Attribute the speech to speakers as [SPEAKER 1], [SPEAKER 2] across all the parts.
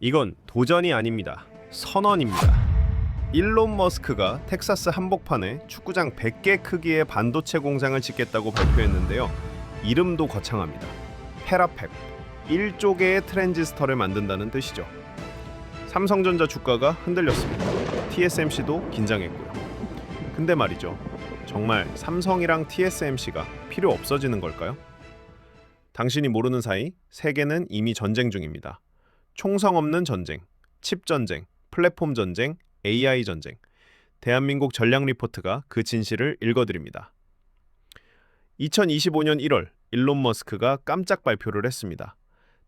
[SPEAKER 1] 이건 도전이 아닙니다. 선언입니다. 일론 머스크가 텍사스 한복판에 축구장 100개 크기의 반도체 공장을 짓겠다고 발표했는데요. 이름도 거창합니다. 페라펩. 1조 개의 트랜지스터를 만든다는 뜻이죠. 삼성전자 주가가 흔들렸습니다. TSMC도 긴장했고요. 근데 말이죠. 정말 삼성이랑 TSMC가 필요 없어지는 걸까요? 당신이 모르는 사이 세계는 이미 전쟁 중입니다. 총성 없는 전쟁, 칩 전쟁, 플랫폼 전쟁, AI 전쟁. 대한민국 전략 리포트가 그 진실을 읽어드립니다. 2025년 1월 일론 머스크가 깜짝 발표를 했습니다.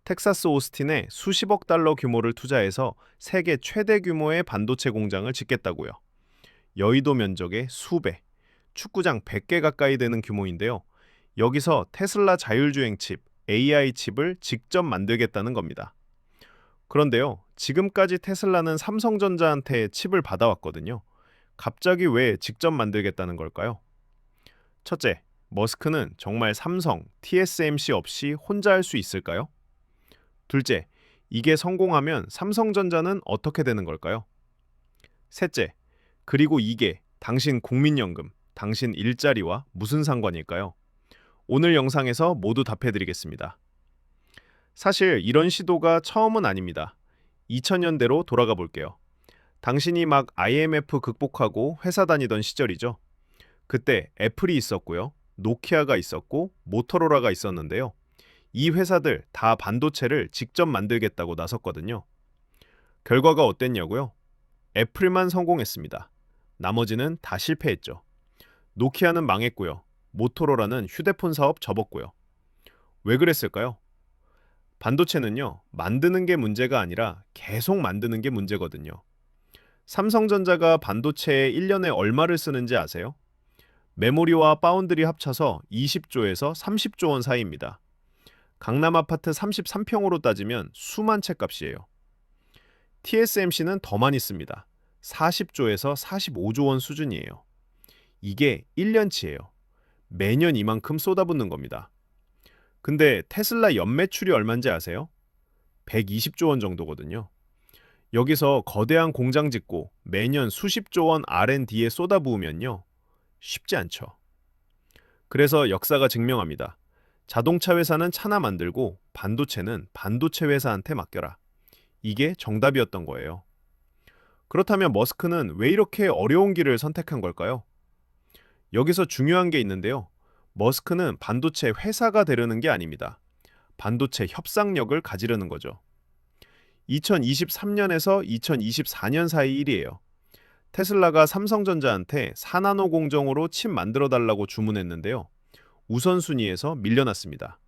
[SPEAKER 1] 텍사스 오스틴에 수십억 달러 규모를 투자해서 세계 최대 규모의 반도체 공장을 짓겠다고요. 여의도 면적의 수배, 축구장 100개 가까이 되는 규모인데요. 여기서 테슬라 자율주행 칩, AI 칩을 직접 만들겠다는 겁니다. 그런데요, 지금까지 테슬라는 삼성전자한테 칩을 받아왔거든요. 갑자기 왜 직접 만들겠다는 걸까요? 첫째, 머스크는 정말 삼성, TSMC 없이 혼자 할 수 있을까요? 둘째, 이게 성공하면 삼성전자는 어떻게 되는 걸까요? 셋째, 그리고 이게 당신 국민연금, 당신 일자리와 무슨 상관일까요? 오늘 영상에서 모두 답해드리겠습니다. 사실 이런 시도가 처음은 아닙니다. 2000년대로 돌아가 볼게요. 당신이 막 IMF 극복하고 회사 다니던 시절이죠. 그때 애플이 있었고요. 노키아가 있었고 모토로라가 있었는데요. 이 회사들 다 반도체를 직접 만들겠다고 나섰거든요. 결과가 어땠냐고요? 애플만 성공했습니다. 나머지는 다 실패했죠. 노키아는 망했고요. 모토로라는 휴대폰 사업 접었고요. 왜 그랬을까요? 반도체는요, 만드는 게 문제가 아니라 계속 만드는 게 문제거든요. 삼성전자가 반도체에 1년에 얼마를 쓰는지 아세요? 메모리와 파운드리 합쳐서 20조에서 30조 원 사이입니다. 강남 아파트 33평으로 따지면 수만 채 값이에요. TSMC는 더 많이 씁니다. 40조에서 45조 원 수준이에요. 이게 1년치예요. 매년 이만큼 쏟아붓는 겁니다. 근데 테슬라 연매출이 얼마인지 아세요? 120조 원 정도거든요. 여기서 거대한 공장 짓고 매년 수십조 원 R&D에 쏟아부으면요. 쉽지 않죠. 그래서 역사가 증명합니다. 자동차 회사는 차나 만들고 반도체는 반도체 회사한테 맡겨라. 이게 정답이었던 거예요. 그렇다면 머스크는 왜 이렇게 어려운 길을 선택한 걸까요? 여기서 중요한 게 있는데요. 머스크는 반도체 회사가 되려는 게 아닙니다. 반도체 협상력을 가지려는 거죠. 2023년에서 2024년 사이 일이에요. 테슬라가 삼성전자한테 4나노 공정으로 칩 만들어 달라고 주문했는데요. 우선순위에서 밀려났습니다.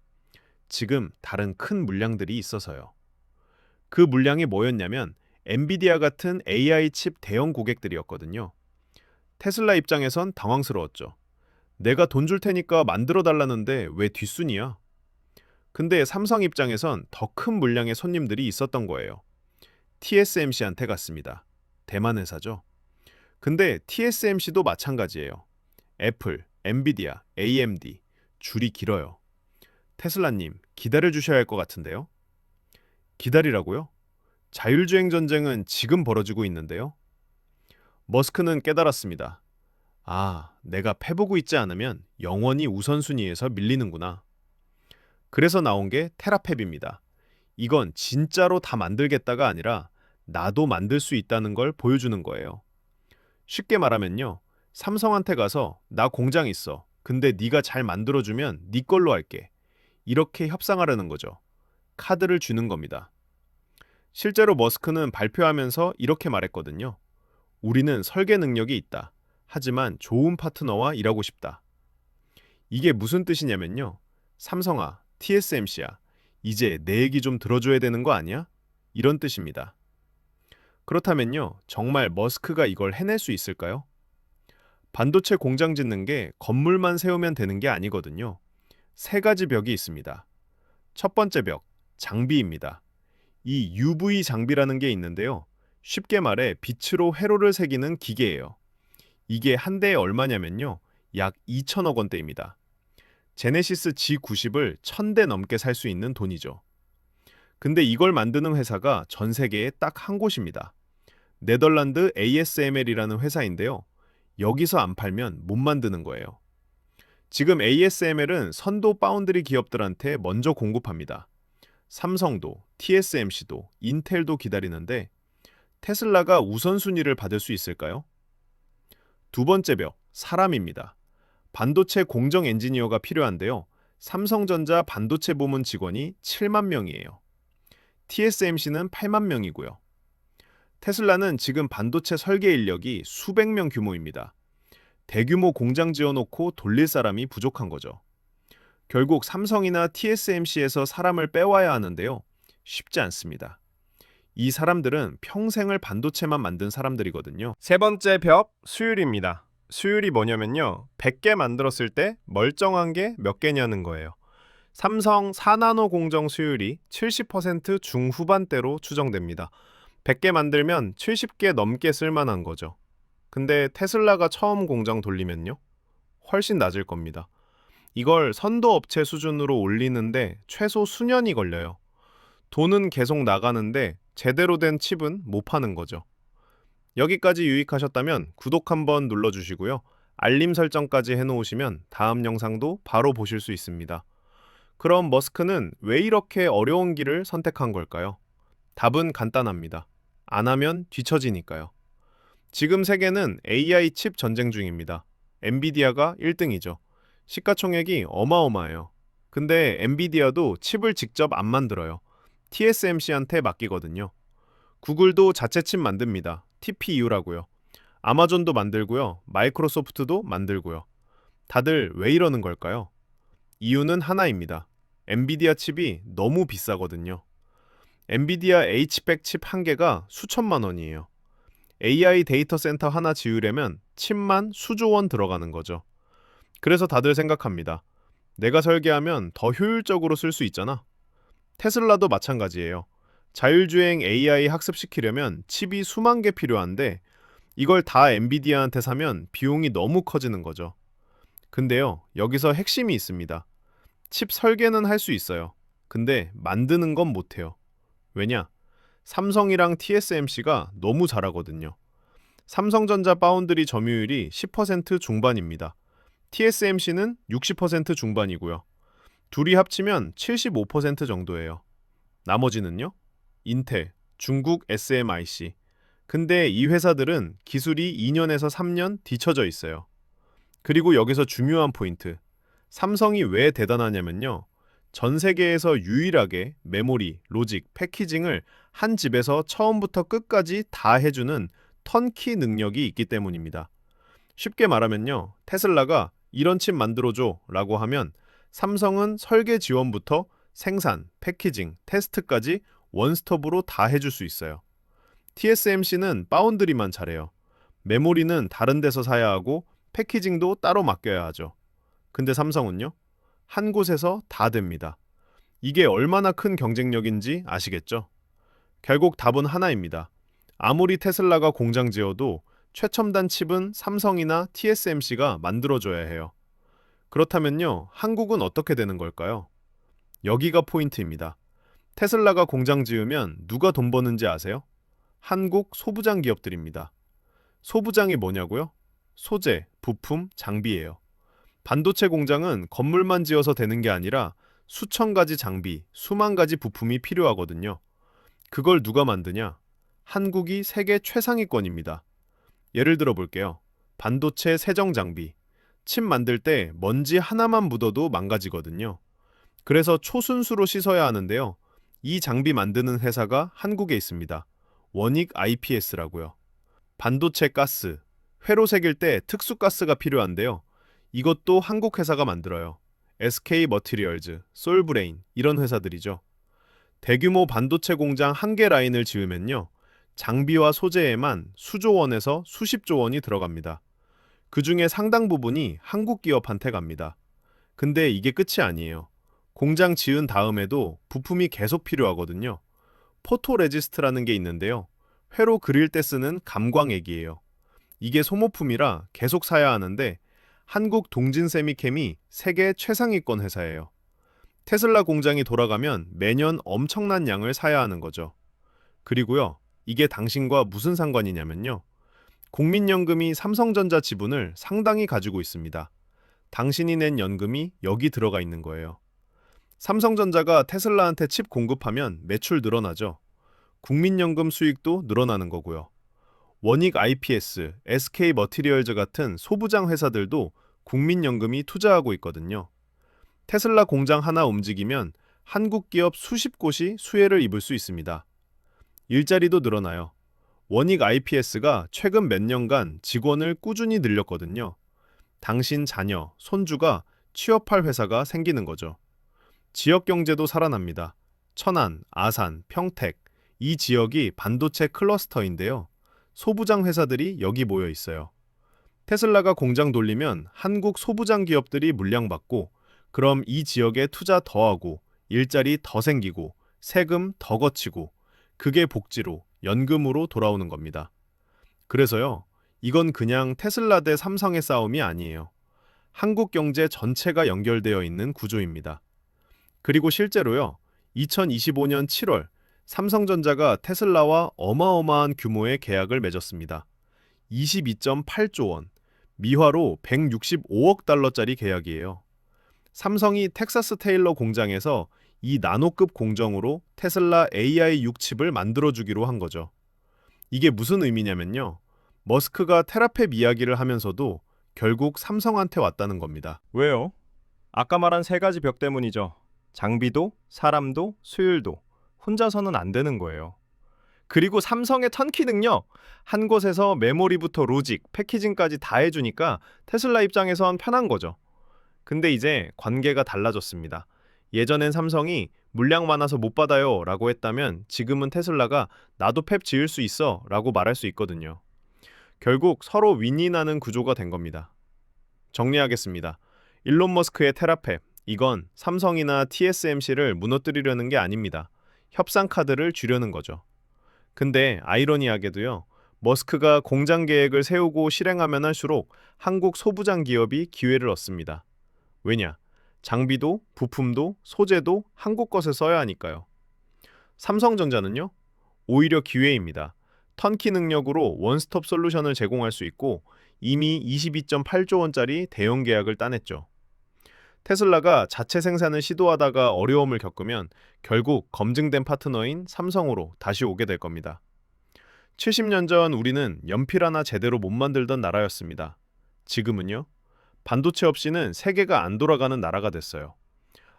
[SPEAKER 1] 지금 다른 큰 물량들이 있어서요. 그 물량이 뭐였냐면 엔비디아 같은 AI 칩 대형 고객들이었거든요. 테슬라 입장에선 당황스러웠죠. 내가 돈 줄 테니까 만들어 달라는데 왜 뒷순이야? 근데 삼성 입장에선 더 큰 물량의 손님들이 있었던 거예요. TSMC한테 갔습니다. 대만 회사죠. 근데 TSMC도 마찬가지예요. 애플, 엔비디아, AMD 줄이 길어요. 테슬라님 기다려 주셔야 할 것 같은데요. 기다리라고요? 자율주행 전쟁은 지금 벌어지고 있는데요. 머스크는 깨달았습니다. 아, 내가 패보고 있지 않으면 영원히 우선순위에서 밀리는구나. 그래서 나온 게 테라펩입니다. 이건 진짜로 다 만들겠다가 아니라 나도 만들 수 있다는 걸 보여주는 거예요. 쉽게 말하면요. 삼성한테 가서 나 공장 있어. 근데 네가 잘 만들어주면 네 걸로 할게. 이렇게 협상하려는 거죠. 카드를 주는 겁니다. 실제로 머스크는 발표하면서 이렇게 말했거든요. 우리는 설계 능력이 있다. 하지만 좋은 파트너와 일하고 싶다. 이게 무슨 뜻이냐면요. 삼성아, TSMC야. 이제 내 얘기 좀 들어줘야 되는 거 아니야? 이런 뜻입니다. 그렇다면요. 정말 머스크가 이걸 해낼 수 있을까요? 반도체 공장 짓는 게 건물만 세우면 되는 게 아니거든요. 세 가지 벽이 있습니다. 첫 번째 벽, 장비입니다. 이 UV 장비라는 게 있는데요. 쉽게 말해 빛으로 회로를 새기는 기계예요. 이게 한 대에 얼마냐면요. 약 2천억 원대입니다. 제네시스 G90을 1000대 넘게 살 수 있는 돈이죠. 근데 이걸 만드는 회사가 전 세계에 딱 한 곳입니다. 네덜란드 ASML이라는 회사인데요. 여기서 안 팔면 못 만드는 거예요. 지금 ASML은 선도 파운드리 기업들한테 먼저 공급합니다. 삼성도, TSMC도, 인텔도 기다리는데 테슬라가 우선순위를 받을 수 있을까요? 두 번째 벽, 사람입니다. 반도체 공정 엔지니어가 필요한데요. 삼성전자 반도체 부문 직원이 7만 명이에요. TSMC는 8만 명이고요. 테슬라는 지금 반도체 설계 인력이 수백 명 규모입니다. 대규모 공장 지어놓고 돌릴 사람이 부족한 거죠. 결국 삼성이나 TSMC에서 사람을 빼와야 하는데요. 쉽지 않습니다. 이 사람들은 평생을 반도체만 만든 사람들이거든요.
[SPEAKER 2] 세 번째 벽 수율입니다. 수율이 뭐냐면요. 100개 만들었을 때 멀쩡한 게 몇 개냐는 거예요. 삼성 4나노 공정 수율이 70% 중후반대로 추정됩니다. 100개 만들면 70개 넘게 쓸만한 거죠. 근데 테슬라가 처음 공장 돌리면요? 훨씬 낮을 겁니다. 이걸 선도 업체 수준으로 올리는데 최소 수년이 걸려요. 돈은 계속 나가는데 제대로 된 칩은 못 파는 거죠. 여기까지 유익하셨다면 구독 한번 눌러주시고요. 알림 설정까지 해놓으시면 다음 영상도 바로 보실 수 있습니다. 그럼 머스크는 왜 이렇게 어려운 길을 선택한 걸까요? 답은 간단합니다. 안 하면 뒤처지니까요. 지금 세계는 AI 칩 전쟁 중입니다. 엔비디아가 1등이죠. 시가총액이 어마어마해요. 근데 엔비디아도 칩을 직접 안 만들어요. TSMC한테 맡기거든요. 구글도 자체 칩 만듭니다. TPU라고요. 아마존도 만들고요. 마이크로소프트도 만들고요. 다들 왜 이러는 걸까요? 이유는 하나입니다. 엔비디아 칩이 너무 비싸거든요. 엔비디아 H백 칩한 개가 수천만 원이에요. AI 데이터 센터 하나 지으려면 칩만 수조 원 들어가는 거죠. 그래서 다들 생각합니다. 내가 설계하면 더 효율적으로 쓸 수 있잖아. 테슬라도 마찬가지예요. 자율주행 AI 학습시키려면 칩이 수만 개 필요한데 이걸 다 엔비디아한테 사면 비용이 너무 커지는 거죠. 근데요, 여기서 핵심이 있습니다. 칩 설계는 할 수 있어요. 근데 만드는 건 못해요. 왜냐? 삼성이랑 TSMC가 너무 잘하거든요. 삼성전자 파운드리 점유율이 10% 중반입니다. TSMC는 60% 중반이고요. 둘이 합치면 75% 정도예요. 나머지는요? 인텔, 중국 SMIC. 근데 이 회사들은 기술이 2년에서 3년 뒤처져 있어요. 그리고 여기서 중요한 포인트. 삼성이 왜 대단하냐면요. 전 세계에서 유일하게 메모리, 로직, 패키징을 한 집에서 처음부터 끝까지 다 해주는 턴키 능력이 있기 때문입니다. 쉽게 말하면요. 테슬라가 이런 칩 만들어줘 라고 하면 삼성은 설계 지원부터 생산, 패키징, 테스트까지 원스톱으로 다 해줄 수 있어요. TSMC는 파운드리만 잘해요. 메모리는 다른 데서 사야 하고 패키징도 따로 맡겨야 하죠. 근데 삼성은요? 한 곳에서 다 됩니다. 이게 얼마나 큰 경쟁력인지 아시겠죠? 결국 답은 하나입니다. 아무리 테슬라가 공장 지어도 최첨단 칩은 삼성이나 TSMC가 만들어줘야 해요. 그렇다면요, 한국은 어떻게 되는 걸까요? 여기가 포인트입니다. 테슬라가 공장 지으면 누가 돈 버는지 아세요? 한국 소부장 기업들입니다. 소부장이 뭐냐고요? 소재, 부품, 장비예요. 반도체 공장은 건물만 지어서 되는 게 아니라 수천 가지 장비, 수만 가지 부품이 필요하거든요. 그걸 누가 만드냐? 한국이 세계 최상위권입니다. 예를 들어 볼게요. 반도체 세정 장비. 칩 만들 때 먼지 하나만 묻어도 망가지거든요. 그래서 초순수로 씻어야 하는데요. 이 장비 만드는 회사가 한국에 있습니다. 원익 IPS라고요. 반도체 가스. 회로 새길 때 특수 가스가 필요한데요. 이것도 한국 회사가 만들어요. SK 머티리얼즈, 솔브레인 이런 회사들이죠. 대규모 반도체 공장 한 개 라인을 지으면요. 장비와 소재에만 수조 원에서 수십조 원이 들어갑니다. 그 중에 상당 부분이 한국 기업한테 갑니다. 근데 이게 끝이 아니에요. 공장 지은 다음에도 부품이 계속 필요하거든요. 포토레지스트라는 게 있는데요. 회로 그릴 때 쓰는 감광액이에요. 이게 소모품이라 계속 사야 하는데 한국 동진세미캠이 세계 최상위권 회사예요.
[SPEAKER 1] 테슬라 공장이 돌아가면 매년 엄청난 양을 사야 하는 거죠. 그리고요, 이게 당신과 무슨 상관이냐면요. 국민연금이 삼성전자 지분을 상당히 가지고 있습니다. 당신이 낸 연금이 여기 들어가 있는 거예요. 삼성전자가 테슬라한테 칩 공급하면 매출 늘어나죠. 국민연금 수익도 늘어나는 거고요. 원익 IPS, SK 머티리얼즈 같은 소부장 회사들도 국민연금이 투자하고 있거든요. 테슬라 공장 하나 움직이면 한국 기업 수십 곳이 수혜를 입을 수 있습니다. 일자리도 늘어나요. 원익 IPS가 최근 몇 년간 직원을 꾸준히 늘렸거든요. 당신 자녀, 손주가 취업할 회사가 생기는 거죠. 지역 경제도 살아납니다. 천안, 아산, 평택 이 지역이 반도체 클러스터인데요. 소부장 회사들이 여기 모여 있어요. 테슬라가 공장 돌리면 한국 소부장 기업들이 물량 받고 그럼 이 지역에 투자 더 하고 일자리 더 생기고 세금 더 거치고 그게 복지로 연금으로 돌아오는 겁니다. 그래서요. 이건 그냥 테슬라 대 삼성의 싸움이 아니에요. 한국 경제 전체가 연결되어 있는 구조입니다. 그리고 실제로요. 2025년 7월 삼성전자가 테슬라와 어마어마한 규모의 계약을 맺었습니다. 22.8조 원, 미화로 165억 달러짜리 계약이에요. 삼성이 텍사스 테일러 공장에서 이 나노급 공정으로 테슬라 AI6 칩을 만들어주기로 한 거죠. 이게 무슨 의미냐면요. 머스크가 테라팹 이야기를 하면서도 결국 삼성한테 왔다는 겁니다.
[SPEAKER 2] 왜요? 아까 말한 세 가지 벽 때문이죠. 장비도, 사람도, 수율도 혼자서는 안 되는 거예요. 그리고 삼성의 턴키는요. 한 곳에서 메모리부터 로직, 패키징까지 다 해주니까 테슬라 입장에선 편한 거죠. 근데 이제 관계가 달라졌습니다. 예전엔 삼성이 물량 많아서 못 받아요 라고 했다면 지금은 테슬라가 나도 팹 지을 수 있어 라고 말할 수 있거든요. 결국 서로 윈윈하는 구조가 된 겁니다. 정리하겠습니다. 일론 머스크의 테라팹, 이건 삼성이나 TSMC를 무너뜨리려는 게 아닙니다. 협상 카드를 주려는 거죠. 근데 아이러니하게도요. 머스크가 공장 계획을 세우고 실행하면 할수록 한국 소부장 기업이 기회를 얻습니다. 왜냐? 장비도, 부품도, 소재도 한국 것을 써야 하니까요. 삼성전자는요? 오히려 기회입니다. 턴키 능력으로 원스톱 솔루션을 제공할 수 있고 이미 22.8조 원짜리 대형 계약을 따냈죠. 테슬라가 자체 생산을 시도하다가 어려움을 겪으면 결국 검증된 파트너인 삼성으로 다시 오게 될 겁니다. 70년 전 우리는 연필 하나 제대로 못 만들던 나라였습니다. 지금은요? 반도체 없이는 세계가 안 돌아가는 나라가 됐어요.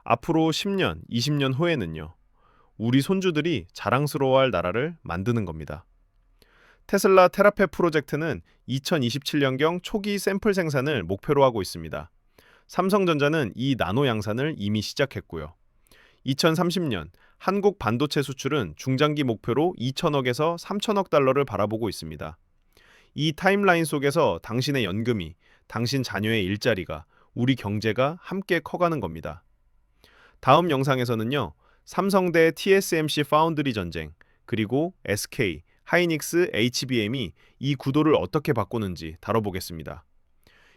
[SPEAKER 2] 앞으로 10년, 20년 후에는요. 우리 손주들이 자랑스러워할 나라를 만드는 겁니다. 테슬라 테라페 프로젝트는 2027년경 초기 샘플 생산을 목표로 하고 있습니다. 삼성전자는 이 나노 양산을 이미 시작했고요. 2030년 한국 반도체 수출은 중장기 목표로 2천억에서 3천억 달러를 바라보고 있습니다. 이 타임라인 속에서 당신의 연금이, 당신 자녀의 일자리가, 우리 경제가 함께 커가는 겁니다. 다음 영상에서는요. 삼성대 TSMC 파운드리 전쟁, 그리고 SK, 하이닉스, HBM이 이 구도를 어떻게 바꾸는지 다뤄보겠습니다.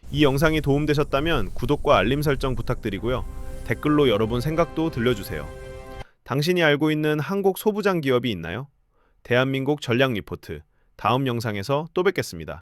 [SPEAKER 2] 이 영상이 도움되셨다면 구독과 알림 설정 부탁드리고요. 댓글로 여러분 생각도 들려주세요. 당신이 알고 있는 한국 소부장 기업이 있나요? 대한민국 전략 리포트 다음 영상에서 또 뵙겠습니다.